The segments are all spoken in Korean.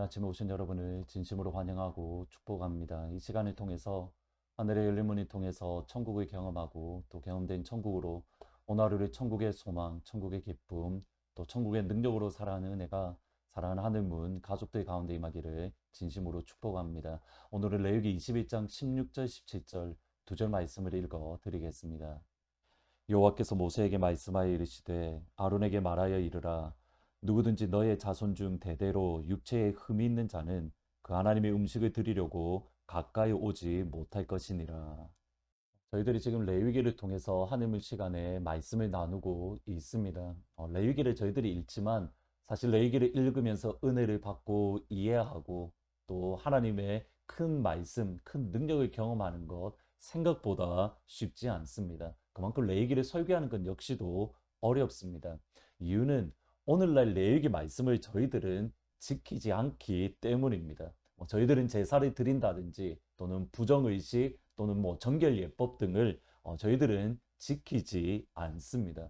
아침에 오신 여러분을 진심으로 환영하고 축복합니다. 이 시간을 통해서 하늘의 열린 문을 통해서 천국을 경험하고 또 경험된 천국으로 오늘 하루를 천국의 소망, 천국의 기쁨, 또 천국의 능력으로 살아가는 은혜가 사랑하는 하늘문 가족들 가운데 임하기를 진심으로 축복합니다. 오늘은 레위기 21장 16절 17절 두 절 말씀을 읽어 드리겠습니다. 여호와께서 모세에게 말씀하여 이르시되 아론에게 말하여 이르라 누구든지 너의 자손 중 대대로 육체에 흠이 있는 자는 그 하나님의 음식을 드리려고 가까이 오지 못할 것이니라. 저희들이 지금 레위기를 통해서 하늘문 시간에 말씀을 나누고 있습니다. 어, 레위기를 저희들이 읽지만 사실 레위기를 읽으면서 은혜를 받고 이해하고 또 하나님의 큰 말씀, 큰 능력을 경험하는 것 생각보다 쉽지 않습니다. 그만큼 레위기를 설교하는 것 역시도 어렵습니다. 이유는 오늘날 레위기 말씀을 저희들은 지키지 않기 때문입니다. 뭐 저희들은 제사를 드린다든지 또는 부정의식 또는 뭐 정결예법 등을 어, 저희들은 지키지 않습니다.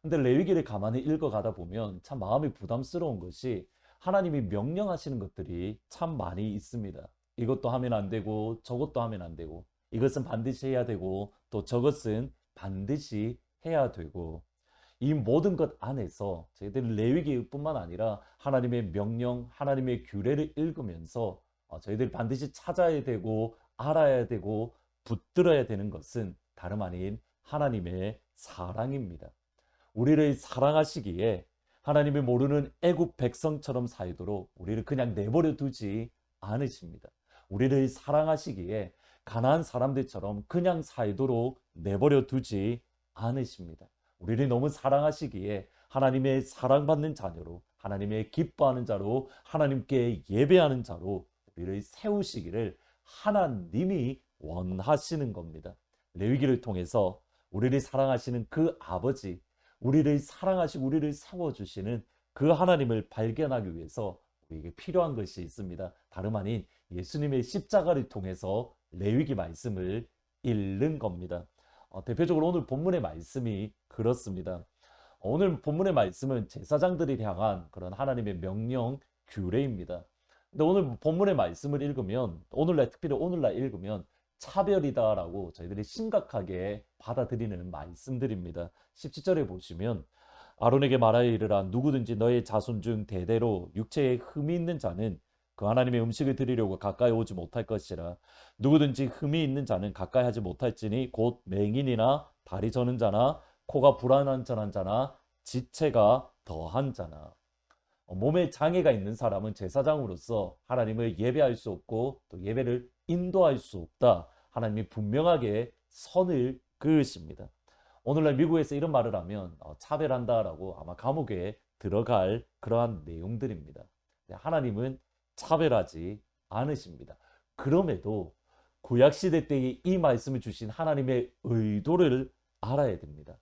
근데 레위기를 가만히 읽어가다 보면 참 마음이 부담스러운 것이 하나님이 명령하시는 것들이 참 많이 있습니다. 이것도 하면 안 되고 저것도 하면 안 되고 이것은 반드시 해야 되고 또 저것은 반드시 해야 되고 이 모든 것 안에서 저희들이 레위기뿐만 아니라 하나님의 명령, 하나님의 규례를 읽으면서 어, 저희들이 반드시 찾아야 되고 알아야 되고 붙들어야 되는 것은 다름 아닌 하나님의 사랑입니다. 우리를 사랑하시기에 하나님이 모르는 애굽 백성처럼 살도록 우리를 그냥 내버려 두지 않으십니다. 우리를 사랑하시기에 가난한 사람들처럼 그냥 살도록 내버려 두지 않으십니다. 우리를 너무 사랑하시기에 하나님의 사랑받는 자녀로 하나님의 기뻐하는 자로 하나님께 예배하는 자로 우리를 세우시기를 하나님이 원하시는 겁니다. 레위기를 통해서 우리를 사랑하시는 그 아버지, 우리를 사랑하시고 우리를 세워 주시는 그 하나님을 발견하기 위해서 우리에게 필요한 것이 있습니다. 다름 아닌 예수님의 십자가를 통해서 레위기 말씀을 읽는 겁니다. 어, 대표적으로 오늘 본문의 말씀이 그렇습니다. 오늘 본문의 말씀은 제사장들이 향한 그런 하나님의 명령 규례입니다. 근데 오늘 본문의 말씀을 읽으면 오늘날 특별히 오늘날 읽으면 차별이다라고 저희들이 심각하게 받아들이는 말씀들입니다. 17절에 보시면 아론에게 말하여 이르라 누구든지 너의 자손 중 대대로 육체에 흠이 있는 자는 그 하나님의 음식을 드리려고 가까이 오지 못할 것이라 누구든지 흠이 있는 자는 가까이 하지 못할지니 곧 맹인이나 다리 저는 자나 코가 불안한 자나 지체가 더한 자나 어, 몸에 장애가 있는 사람은 제사장으로서 하나님을 예배할 수 없고 또 예배를 인도할 수 없다. 하나님이 분명하게 선을 그으십니다. 오늘날 미국에서 이런 말을 하면 어, 차별한다라고 아마 감옥에 들어갈 그러한 내용들입니다. 하나님은 차별하지 않으십니다. 그럼에도 구약시대 때에 이 말씀을 주신 하나님의 의도를 알아야 됩니다.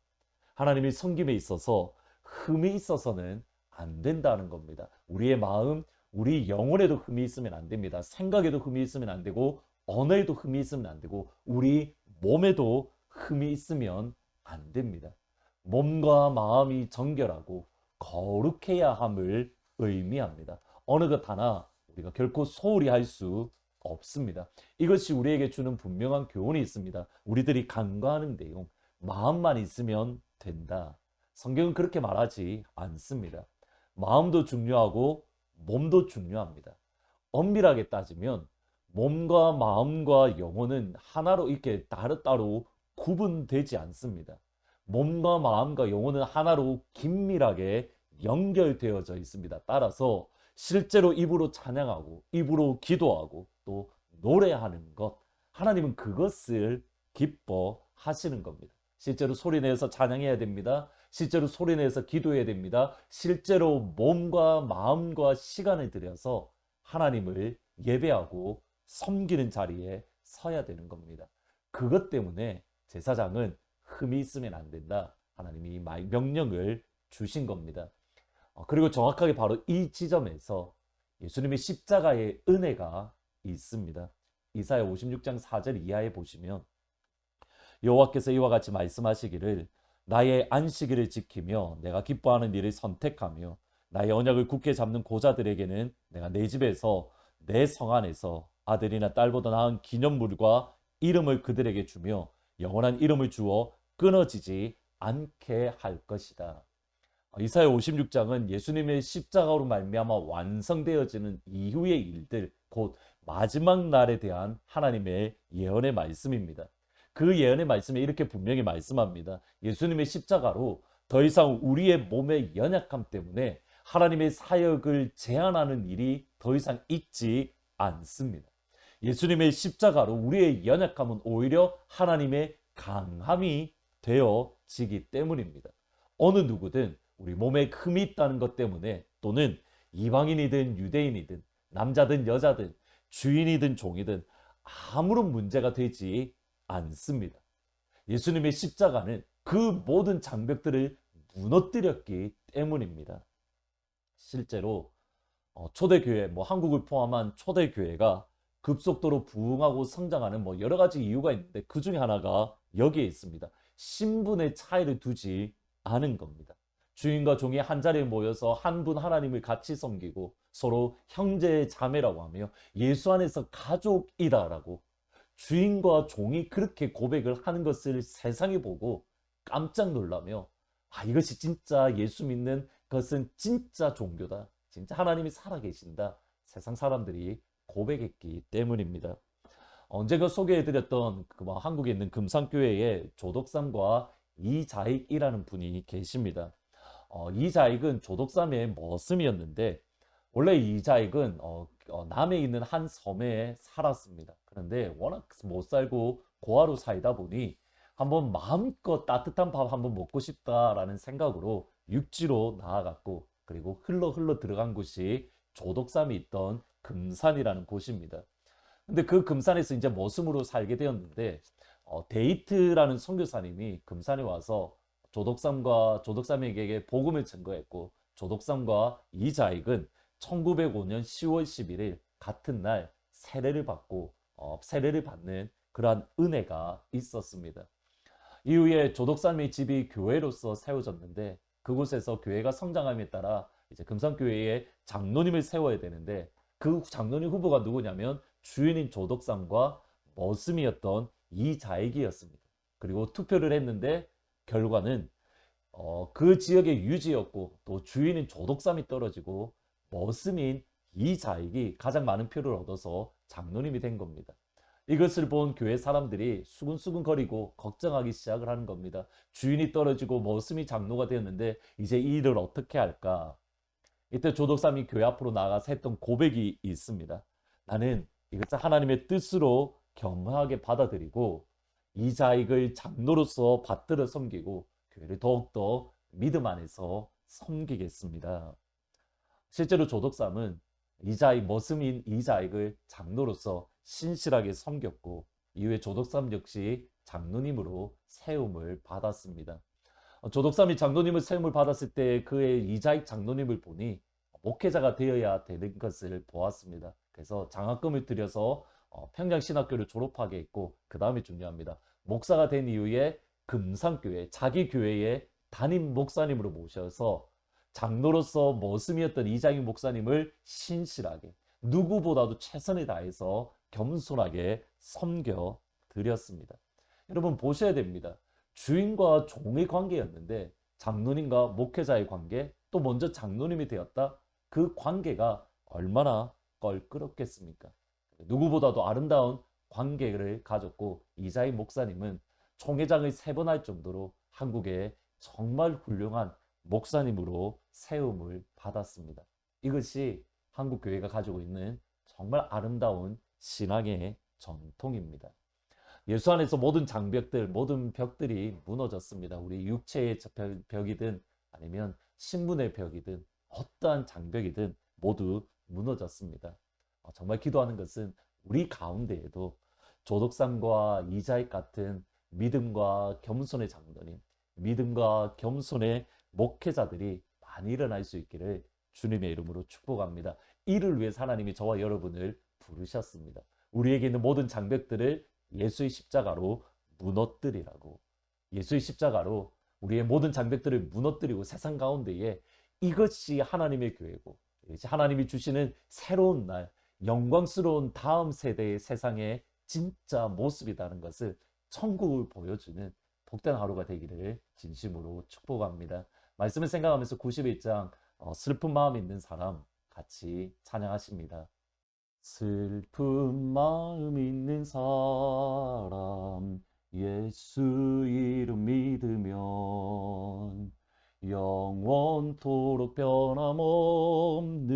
하나님이 섬김에 있어서 흠이 있어서는 안 된다는 겁니다. 우리의 마음, 우리 영혼에도 흠이 있으면 안 됩니다. 생각에도 흠이 있으면 안 되고 언어에도 흠이 있으면 안 되고 우리 몸에도 흠이 있으면 안 됩니다. 몸과 마음이 정결하고 거룩해야 함을 의미합니다. 어느 것 하나 우리가 결코 소홀히 할 수 없습니다. 이것이 우리에게 주는 분명한 교훈이 있습니다. 우리들이 간과하는 내용, 마음만 있으면 된다. 성경은 그렇게 말하지 않습니다. 마음도 중요하고 몸도 중요합니다. 엄밀하게 따지면 몸과 마음과 영혼은 하나로 이렇게 따로따로 구분되지 않습니다. 몸과 마음과 영혼은 하나로 긴밀하게 연결되어져 있습니다. 따라서 실제로 입으로 찬양하고 입으로 기도하고 또 노래하는 것 하나님은 그것을 기뻐하시는 겁니다. 실제로 소리 내서 찬양해야 됩니다. 실제로 소리 내서 기도해야 됩니다. 실제로 몸과 마음과 시간을 들여서 하나님을 예배하고 섬기는 자리에 서야 되는 겁니다. 그것 때문에 제사장은 흠이 있으면 안 된다. 하나님이 명령을 주신 겁니다. 어, 그리고 정확하게 바로 이 지점에서 예수님의 십자가의 은혜가 있습니다. 이사야 56장 4절 이하에 보시면 여호와께서 이와 같이 말씀하시기를 나의 안식일을 지키며 내가 기뻐하는 일을 선택하며 나의 언약을 굳게 잡는 고자들에게는 내가 내 집에서 내 성 안에서 아들이나 딸보다 나은 기념물과 이름을 그들에게 주며 영원한 이름을 주어 끊어지지 않게 할 것이다. 어, 이사야 56장은 예수님의 십자가로 말미암아 완성되어지는 이후의 일들, 곧 마지막 날에 대한 하나님의 예언의 말씀입니다. 그 예언의 말씀에 이렇게 분명히 말씀합니다. 예수님의 십자가로 더 이상 우리의 몸의 연약함 때문에 하나님의 사역을 제한하는 일이 더 이상 있지 않습니다. 예수님의 십자가로 우리의 연약함은 오히려 하나님의 강함이 되어지기 때문입니다. 어느 누구든 우리 몸에 흠이 있다는 것 때문에 또는 이방인이든 유대인이든 남자든 여자든 주인이든 종이든 아무런 문제가 되지 않습니다. 예수님의 십자가는 그 모든 장벽들을 무너뜨렸기 때문입니다. 실제로 어, 초대교회, 뭐 한국을 포함한 초대교회가 급속도로 부흥하고 성장하는 뭐 여러 가지 이유가 있는데 그 중에 하나가 여기에 있습니다. 신분의 차이를 두지 않은 겁니다. 주인과 종이 한 자리에 모여서 한 분 하나님을 같이 섬기고 서로 형제 자매라고 하며 예수 안에서 가족이다라고 주인과 종이 그렇게 고백을 하는 것을 세상이 보고 깜짝 놀라며 아 이것이 진짜 예수 믿는 것은 진짜 종교다. 진짜 하나님이 살아계신다. 세상 사람들이 고백했기 때문입니다. 언제가 소개해드렸던 그뭐 한국에 있는 금산교회의 조덕삼과 이자익이라는 분이 계십니다. 어, 이 자익은 조덕삼의 머슴이었는데 원래 이 자익은 어, 어, 남해 있는 한 섬에 살았습니다. 그런데 워낙 못 살고 고아로 살다 보니 한번 마음껏 따뜻한 밥 한번 먹고 싶다라는 생각으로 육지로 나아갔고 그리고 흘러 흘러 들어간 곳이 조덕삼이 있던 금산이라는 곳입니다. 근데 그 금산에서 이제 머슴으로 살게 되었는데 어, 데이트라는 선교사님이 금산에 와서 조덕삼과 조덕삼에게 복음을 증거했고 조덕삼과 이자익은 1905년 10월 11일 같은 날 세례를 받고 어, 세례를 받는 그러한 은혜가 있었습니다. 이후에 조덕삼의 집이 교회로서 세워졌는데 그곳에서 교회가 성장함에 따라 이제 금산교회에 장로님을 세워야 되는데 그 장로님 후보가 누구냐면 주인인 조덕삼과 머슴이었던 이자익이었습니다. 그리고 투표를 했는데 결과는 어, 그 지역의 유지였고 또 주인인 조덕삼이 떨어지고 머슴인 이자익이 가장 많은 표를 얻어서 장로님이 된 겁니다. 이것을 본 교회 사람들이 수근수근거리고 걱정하기 시작을 하는 겁니다. 주인이 떨어지고 머슴이 장로가 되었는데 이제 이 일을 어떻게 할까? 이때 조덕삼이 교회 앞으로 나가서 했던 고백이 있습니다. 나는 이것을 하나님의 뜻으로 겸허하게 받아들이고 이자익을 장로로서 받들어 섬기고 교회를 더욱더 믿음 안에서 섬기겠습니다. 실제로 조덕삼은 이자익 머슴인 이자익을 장로로서 신실하게 섬겼고 이후에 조덕삼 역시 장로님으로 세움을 받았습니다. 어, 조덕삼이 장로님을 세움을 받았을 때 그의 이자익 장로님을 보니 목회자가 되어야 되는 것을 보았습니다. 그래서 장학금을 들여서 어, 평양신학교를 졸업하게 했고 그 다음이 중요합니다. 목사가 된 이후에 금산교회 자기 교회의 담임 목사님으로 모셔서 장로로서 머슴이었던 이장희 목사님을 신실하게 누구보다도 최선을 다해서 겸손하게 섬겨 드렸습니다. 여러분 보셔야 됩니다. 주인과 종의 관계였는데 장로님과 목회자의 관계 또 먼저 장로님이 되었다. 그 관계가 얼마나 껄끄럽겠습니까? 누구보다도 아름다운 관계를 가졌고 이자희 목사님은 총회장을 세 번 할 정도로 한국의 정말 훌륭한 목사님으로 세움을 받았습니다. 이것이 한국 교회가 가지고 있는 정말 아름다운 신앙의 전통입니다. 예수 안에서 모든 장벽들, 모든 벽들이 무너졌습니다. 우리 육체의 벽이든 아니면 신분의 벽이든 어떠한 장벽이든 모두 무너졌습니다. 어, 정말 기도하는 것은 우리 가운데에도 조덕삼과 이자익 같은 믿음과 겸손의 장로님, 믿음과 겸손의 목회자들이 많이 일어날 수 있기를 주님의 이름으로 축복합니다. 이를 위해 하나님이 저와 여러분을 부르셨습니다. 우리에게 있는 모든 장벽들을 예수의 십자가로 무너뜨리라고. 예수의 십자가로 우리의 모든 장벽들을 무너뜨리고 세상 가운데에 이것이 하나님의 교회고 이것이 하나님이 주시는 새로운 날 영광스러운 다음 세대의 세상의 진짜 모습이라는 것을 천국을 보여주는 복된 하루가 되기를 진심으로 축복합니다. 말씀을 생각하면서 91장 어, 슬픈 마음 있는 사람 같이 찬양하십니다. 슬픈 마음 있는 사람 예수 이름 믿으면 영원토록 변함없는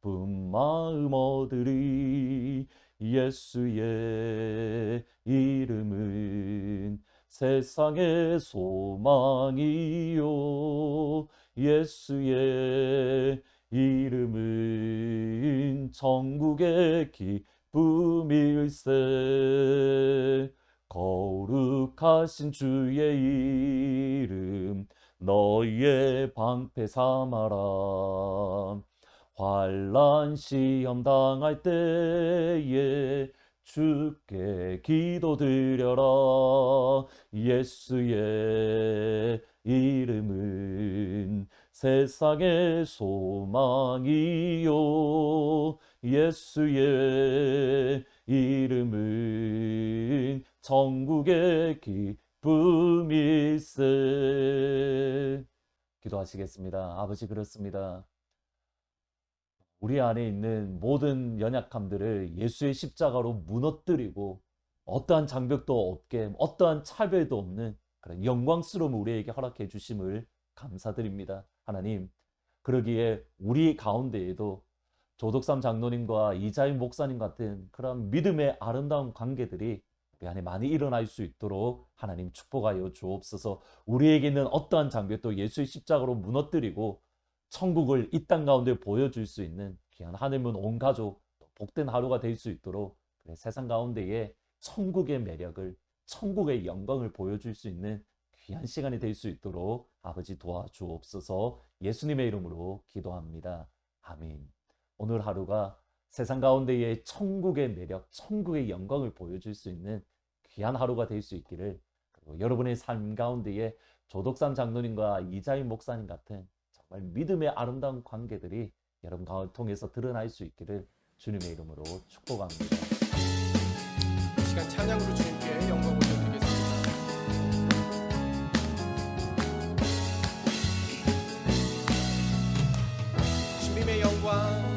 기쁜 마음 얻으리. 예수의 이름은 세상의 소망이요. 예수의 이름은 천국의 기쁨일세. 거룩하신 주의 이름 너희의 방패 삼아라 환란 시험 당할 때에 주께 기도드려라 예수의 이름은 세상의 소망이요 예수의 이름은 천국의 기쁨일세 기도하시겠습니다. 아버지 그렇습니다. 우리 안에 있는 모든 연약함들을 예수의 십자가로 무너뜨리고 어떠한 장벽도 없게 어떠한 차별도 없는 그런 영광스러움 우리에게 허락해 주심을 감사드립니다. 하나님 그러기에 우리 가운데에도 조덕삼 장로님과 이자일 목사님 같은 그런 믿음의 아름다운 관계들이 우리 안에 많이 일어날 수 있도록 하나님 축복하여 주옵소서 우리에게 있는 어떠한 장벽도 예수의 십자가로 무너뜨리고 천국을 이 땅 가운데 보여줄 수 있는 귀한 하늘문 온 가족 복된 하루가 될 수 있도록 세상 가운데에 천국의 매력을 천국의 영광을 보여줄 수 있는 귀한 시간이 될 수 있도록 아버지 도와주옵소서 예수님의 이름으로 기도합니다. 아멘. 오늘 하루가 세상 가운데의 천국의 매력, 천국의 영광을 보여줄 수 있는 귀한 하루가 될 수 있기를 그리고 여러분의 삶 가운데에 조덕삼 장로님과 이자인 목사님 같은 말 믿음의 아름다운 관계들이 여러분 가운데 통해서 드러날 수 있기를 주님의 이름으로 축복합니다. 시간 찬양으로 주님께 영광 올려드리겠습니다. 주님의 영광.